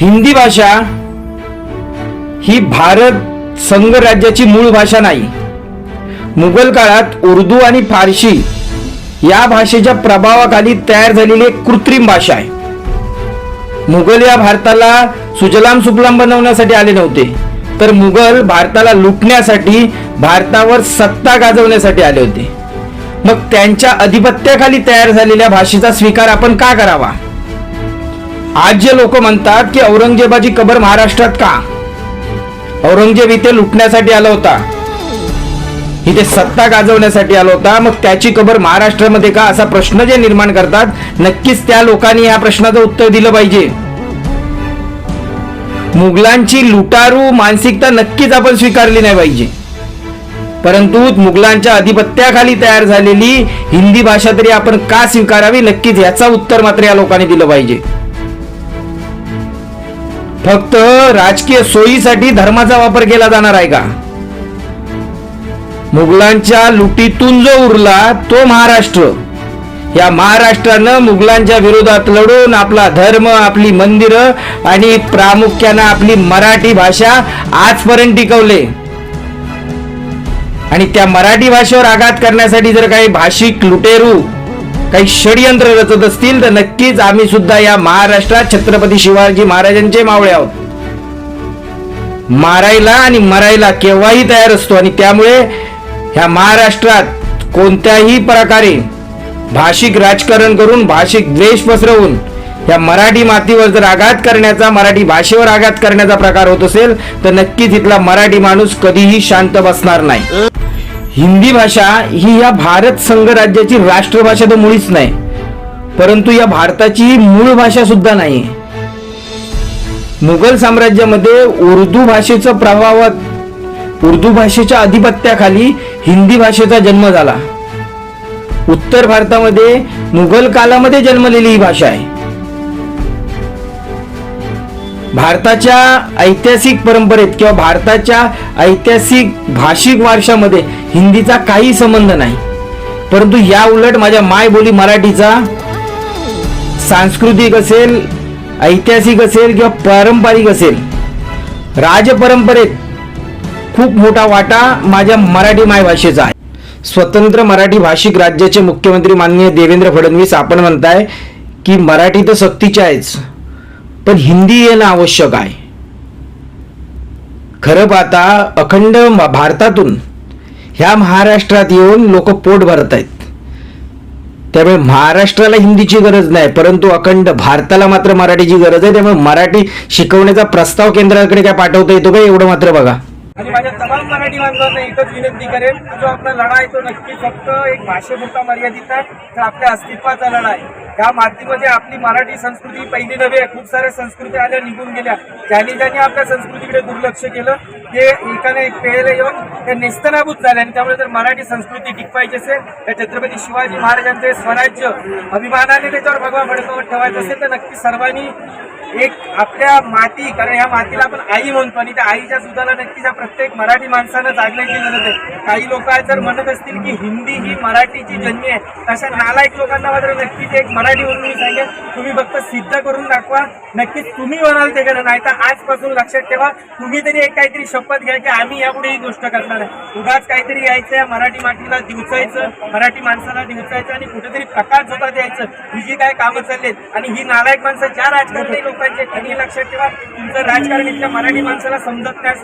हिंदी भाषा ही भारत संघ राज्याची मूळ भाषा नाही. मुघल काळात उर्दू आणि फारशी या भाषेच्या प्रभावाखाली तयार झालेली एक कृत्रिम भाषा आहे. मुघल या भारताला सुजलाम सुफलाम बनवण्यासाठी आले नव्हते तर मुघल भारताला लुटण्यासाठी भारतावर सत्ता गाजवण्यासाठी आले होते. मग त्यांच्या अधिपत्याखाली तयार झालेल्या भाषेचा स्वीकार आपण का करावा? आज जे लोक म्हणतात की औरंगजेबाची कबर महाराष्ट्रात का? औरंगजेब इथे लुटण्यासाठी आला होता. इथे सत्ता गाजवण्यासाठी आला होता. मग त्याची कबर महाराष्ट्रामध्ये का? असा प्रश्न जे निर्माण करतात नक्कीच त्या लोकांनी या प्रश्नाचं उत्तर दिलं पाहिजे. मुघलांची लुटारू मानसिकता नक्कीच आपण स्वीकारली नाही पाहिजे. परंतु मुघलांच्या अधिपत्याखाली तयार झालेली हिंदी भाषा तरी आपण का स्वीकारावी? नक्कीच याचा उत्तर मात्र या लोकांनी दिलं पाहिजे. फक्त राजकीय सोयीसाठी धर्माचा वापर केला जाणार आहे का? मुघलांच्या लुटीतून जो उरला तो महाराष्ट्र. या महाराष्ट्रानं मुघलांच्या विरोधात लढून आपला धर्म आपली मंदिरं आणि प्रामुख्यानं आपली मराठी भाषा आजपर्यंत टिकवले. आणि त्या मराठी भाषेवर आघात करण्यासाठी जर काही भाषिक लुटेरू काही षडयंत्र रचत असतील तर नक्कीच आम्ही सुद्धा या महाराष्ट्रात छत्रपती शिवाजी महाराजांचे मावळे आहोत. मारायला आणि मरायला केव्हाही तयार असतो आणि त्यामुळे ह्या महाराष्ट्रात कोणत्याही प्रकारे भाषिक राजकारण करून भाषिक द्वेष पसरवून या मराठी मातीवर जर आघात करण्याचा मराठी भाषेवर आघात करण्याचा प्रकार होत असेल तर नक्कीच इथला मराठी माणूस कधीही शांत बसणार नाही. हिंदी भाषा ही या भारत संघ राज्याची राष्ट्रभाषा तर मुळीच नाही. परंतु या भारताची मूळ भाषा सुद्धा नाही. मुघल साम्राज्यामध्ये उर्दू भाषेचं प्रभावात उर्दू भाषेच्या अधिपत्याखाली हिंदी भाषेचा जन्म झाला. उत्तर भारतामध्ये मुघल कालामध्ये जन्मलेली ही भाषा आहे. भारताच्या ऐतिहासिक परंपरेत किंवा भारताच्या ऐतिहासिक भाषिक वारशामध्ये हिंदीचा काही संबंध नाही. परंतु या उलट माझ्या मायबोली मराठीचा सांस्कृतिक असेल ऐतिहासिक असेल किंवा पारंपरिक असेल राजपरंपरेत खूप मोठा वाटा माझ्या मराठी मायभाषेचा आहे. स्वतंत्र मराठी भाषिक राज्याचे मुख्यमंत्री माननीय देवेंद्र फडणवीस आपण म्हणताय की मराठी तर सक्तीची आहेच. पण हिंदी येणं आवश्यक आहे. खरं पाहता अखंड भारतातून ह्या महाराष्ट्रात येऊन लोक पोट भरत आहेत. त्यामुळे महाराष्ट्राला हिंदीची गरज नाही परंतु अखंड भारताला मात्र मराठीची गरज आहे. त्यामुळे मराठी शिकवण्याचा प्रस्ताव केंद्राकडे काय पाठवता येतो का एवढं मात्र बघा. आणि माझ्या तमाम मराठी बांधवांना एकच विनंती करेन जो आपला लढा आहे तो नक्की फक्त एक भाषेपुरता मर्यादित नाही तर आपल्या अस्तित्वाचा लढा आहे. या मातीमध्ये आपली मराठी संस्कृती पहिली नव्हे आहे. खूप साऱ्या संस्कृती आल्या निघून गेल्या ज्यांनी ज्यांनी आपल्या संस्कृतीकडे दुर्लक्ष केलं ते एकाने एक पेळेला येऊन ते निस्तनाभूत झाले आणि त्यामुळे जर मराठी संस्कृती टिकवायची असेल तर छत्रपती शिवाजी महाराजांचे स्वराज्य अभिमानाने त्याच्यावर भगवा फडकावर ठेवायचं असेल तर नक्की सर्वांनी एक आपल्या माती कारण ह्या मातीला आपण आई म्हणतो आणि त्या आईच्या दुधाला नक्कीच या प्रत्येक मराठी माणसानं जागण्याची गरज आहे. काही लोक जर म्हणत असतील की हिंदी ही मराठीची जन्मी आहे तशा नालायक लोकांना मात्र नक्कीच एक मराठी म्हणून मी सांगेन तुम्ही फक्त सिद्ध करून दाखवा. नक्कीच तुम्ही म्हणाल ते करा नाही तर आजपासून लक्षात ठेवा तुम्ही तरी एक काहीतरी शपथ घ्या की आम्ही यापुढे ही गोष्ट करणार आहे. उगाच काहीतरी यायचं मराठी मातीला दिवसायचं मराठी माणसाला दिवसायचं आणि कुठेतरी प्रकाश होता द्यायचं. ही जी काय कामं चाललेत आणि ही नालायक माणसं ज्या राजकारणी लोकांचे त्यांनी लक्षात ठेवा तुमचं राजकारण इथल्या मराठी माणसाला समजत नाही.